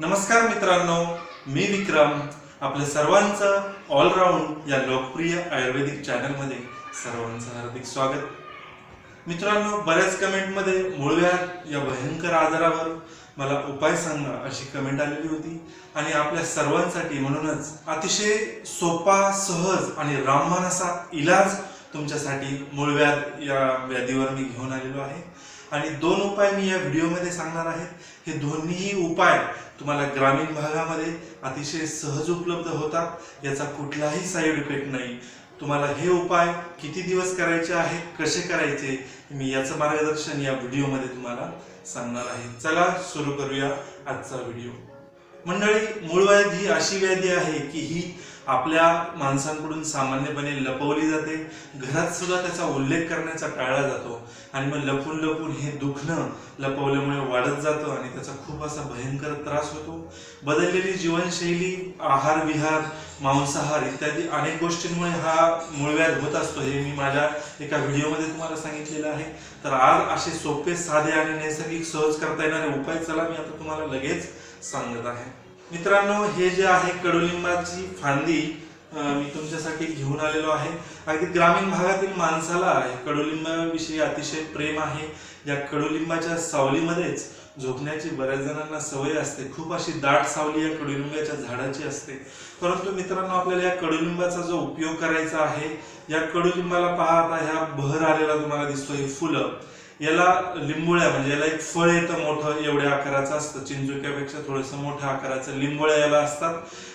नमस्कार मित्रांनो मी विक्रम. आपल्या सर्वांचं ऑलराऊंड या लोकप्रिय आयुर्वेदिक चॅनलमध्ये सर्वांचं हार्दिक स्वागत. मित्रांनो बऱ्याच कमेंटमध्ये मूळव्याध या भयंकर आजारावर मला उपाय सांगा अशी कमेंट आलेली होती. आणि आपल्या सर्वांसाठी म्हणूनच अतिशय सोपा सहज आणि रामबाण असा इलाज तुमच्यासाठी मूळव्याध या व्याधीवर मी घेऊन आलेलो आहे. आणि दोन उपाय मी या व्हिडिओमध्ये सांगणार आहे. हे दोन्हीही उपाय तुम्हाला ग्रामीण भागामध्ये अतिशय सहज उपलब्ध होतात. याचा कुठलाही साईड इफेक्ट नाही. तुम्हाला हे उपाय किती दिवस करायचे आहे कसे करायचे मी याचं मार्गदर्शन या व्हिडिओमध्ये तुम्हाला सांगणार आहे. चला सुरू करूया आजचा व्हिडिओ. मंडळी मूळव्याध ही अशी व्याधी आहे की ही आपल्या माणसांकडून सामान्यपणे लपवली जाते. घरात सुद्धा त्याचा उल्लेख करण्याचा टाळला जातो. आणि मग लपून लपून हे दुखणं लपवल्यामुळे वाढत जातं आणि त्याचा खूप असा भयंकर त्रास होतो. बदललेली जीवनशैली आहार विहार मांसाहार इत्यादी अनेक गोष्टींमुळे हा मूळव्याध होत असतो हे मी माझ्या एका व्हिडिओमध्ये तुम्हाला सांगितलेलं आहे. तर आज असे सोपे साधे आणि नैसर्गिक सहज करता येणारे उपाय चला मी आता तुम्हाला लगेच सांगत आहे. मित्रांनो हे जे आहे कडुलिंबाची फांदी मी तुमच्यासाठी घेऊन आलेलो आहे. अगदी ग्रामीण भागातील माणसाला आहे कडुलिंबाविषयी अतिशय प्रेम आहे. या कडुलिंबाच्या सावलीमध्येच झोपण्याची बऱ्याच जणांना सवय असते. खूप अशी दाट सावली या कडुलिंबाच्या झाडाची असते. परंतु मित्रांनो आपल्याला या कडुलिंबाचा जो उपयोग करायचा आहे या कडुलिंबाला पाहता ह्या बहर आलेला तुम्हाला दिसतो हे फुलं. याला लिंबोळ्या म्हणजे याला एक फळ येतं मोठं एवढ्या आकाराचं असतं. चिंचुक्यापेक्षा थोडंसं मोठ्या आकाराचं लिंबोळ्या याला असतात.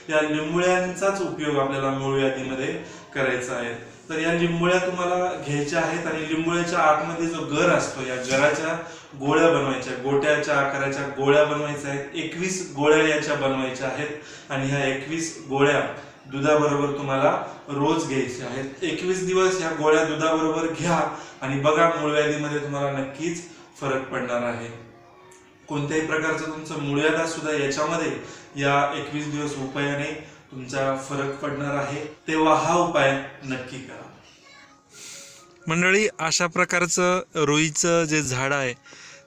या लिंबोळ्यांचाच उपयोग आपल्याला मूळ यादीमध्ये करायचा आहे. तर या लिंबोळ्या तुम्हाला घ्यायच्या आहेत आणि लिंबोळ्याच्या आतमध्ये जो गर असतो या गराच्या गोळ्या बनवायच्या गोट्याच्या आकाराच्या गोळ्या बनवायच्या आहेत. एकवीस गोळ्या याच्या बनवायच्या आहेत. आणि ह्या एकवीस गोळ्या दुधाबरोबर तुम्हाला रोज घ्यायचे आहेत. एकवीस दिवस या गोळ्या दुधाबरोबर घ्या आणि बघा मूळव्याधीमध्ये तुम्हाला नक्कीच फरक पडणार आहे. कोणत्याही प्रकारचं तुमचं मूळव्याधा सुद्धा याच्यामध्ये या एकवीस दिवस उपायाने तुमचा फरक पडणार आहे. तेव्हा हा उपाय नक्की करा. मंडळी अशा प्रकारचं रुईचं जे झाड आहे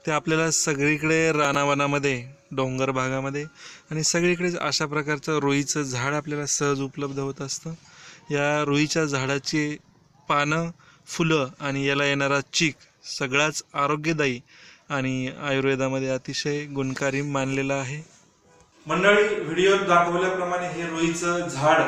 ते आपल्याला सगळीकडे रानावनामध्ये डोंगर भागामध्ये आणि सगळीकडेच अशा प्रकारचं रुईचं झाड आपल्याला सहज उपलब्ध होत असतं. या रुईच्या झाडाची पानं फुलं आणि याला येणारा चीक सगळाच आरोग्यदायी आणि आयुर्वेदामध्ये अतिशय गुणकारी मानलेला आहे. मंडळी व्हिडिओत दाखवल्याप्रमाणे हे रुईचं झाड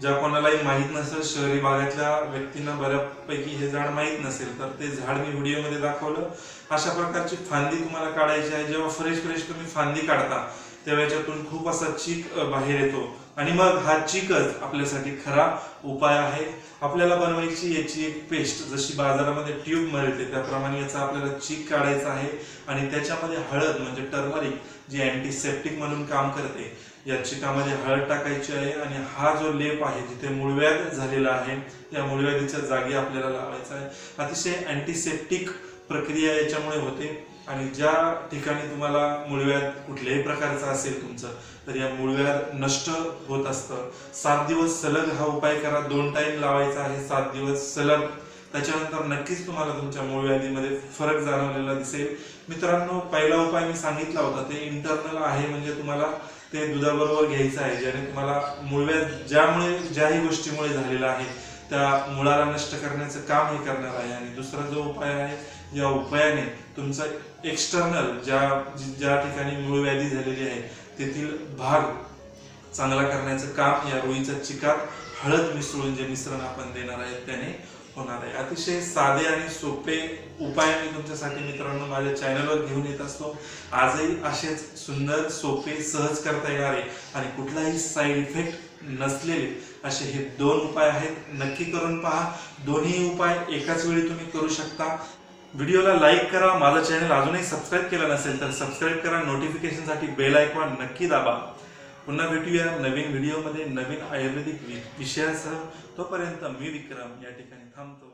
ज्या कोणालाही माहीत नसेल शहरी भागातल्या व्यक्तींना बऱ्यापैकी हे झाड माहीत नसेल तर ते झाड मी व्हिडिओमध्ये दाखवलं. अशा प्रकारची फांदी तुम्हाला काढायची आहे. जेव्हा फ्रेश फ्रेश तुम्ही फांदी काढता तेव्हा याच्यातून खूप असा चीक बाहेर येतो. आणि मग हा चीकच आपल्यासाठी खरा उपाय आहे. आपल्याला बनवायची याची एक पेस्ट जशी बाजारामध्ये ट्यूब मिळते त्याप्रमाणे याचा आपल्याला चीक काढायचा आहे. आणि त्याच्यामध्ये हळद म्हणजे टर्मरिक जी अँटीसेप्टिक म्हणून काम करते या चिकामध्ये हळद टाकायची आहे. आणि हा जो लेप आहे जिथे मुळव्याध झालेला आहे त्या मुळव्याधीच्या जागी आपल्याला लावायचा आहे. अतिशय अँटीसेप्टिक प्रक्रिया याच्यामुळे होते. आणि ज्या ठिकाणी तुम्हाला मूळव्याध कुठल्याही प्रकारचा असेल तुमचं तर या मूळव्याध नष्ट होत असतं. सात दिवस सलग हा उपाय करा. दोन टाईम लावायचा आहे सात दिवस सलग. त्याच्यानंतर नक्कीच तुम्हाला तुमच्या मूळव्याधीमध्ये फरक जाणवलेला दिसेल. मित्रांनो पहिला उपाय मी सांगितला होता ते इंटरनल आहे म्हणजे तुम्हाला ते दुधाबरोबर घ्यायचं आहे ज्याने तुम्हाला मूळव्याध ज्यामुळे ज्याही गोष्टीमुळे झालेला आहे. त्या मुळाला नष्ट करण्याचं काम हे करणार आहे. आणि दुसरा जो उपाय आहे या उपायाने तुमचा एक्स्टर्नल ज्या ज्या ठिकाणी मूळ व्याधी झालेली आहे तेथील भाग चांगला करण्याचं काम या रुईच्या चिकात हळद मिसळून जे मिश्रण आपण देणार आहे त्याने होणार आहे. अतिशय साधे आणि सोपे उपाय मी तुमच्यासाठी मित्रांनो माझ्या चॅनलवर घेऊन येत असतो. आजही असेच सुंदर सोपे सहज करता येणारे आणि कुठलाही साईड इफेक्ट नसलेले. असे हे दोन उपाय आहेत. नक्की करून पहा. दोन्ही उपाय एकाच वेळी तुम्ही करू शकता. व्हिडिओला लाईक करा. माझा चॅनल अजूनही सबस्क्राईब केला नसेल तर सबस्क्राईब करा. नोटिफिकेशनसाठी बेल आयकॉन नक्की दाबा. पुन्हा भेटूया नवीन व्हिडिओमध्ये नवीन आयुर्वेदिक विषयासह. तोपर्यंत मी विक्रम या ठिकाणी थांबतो.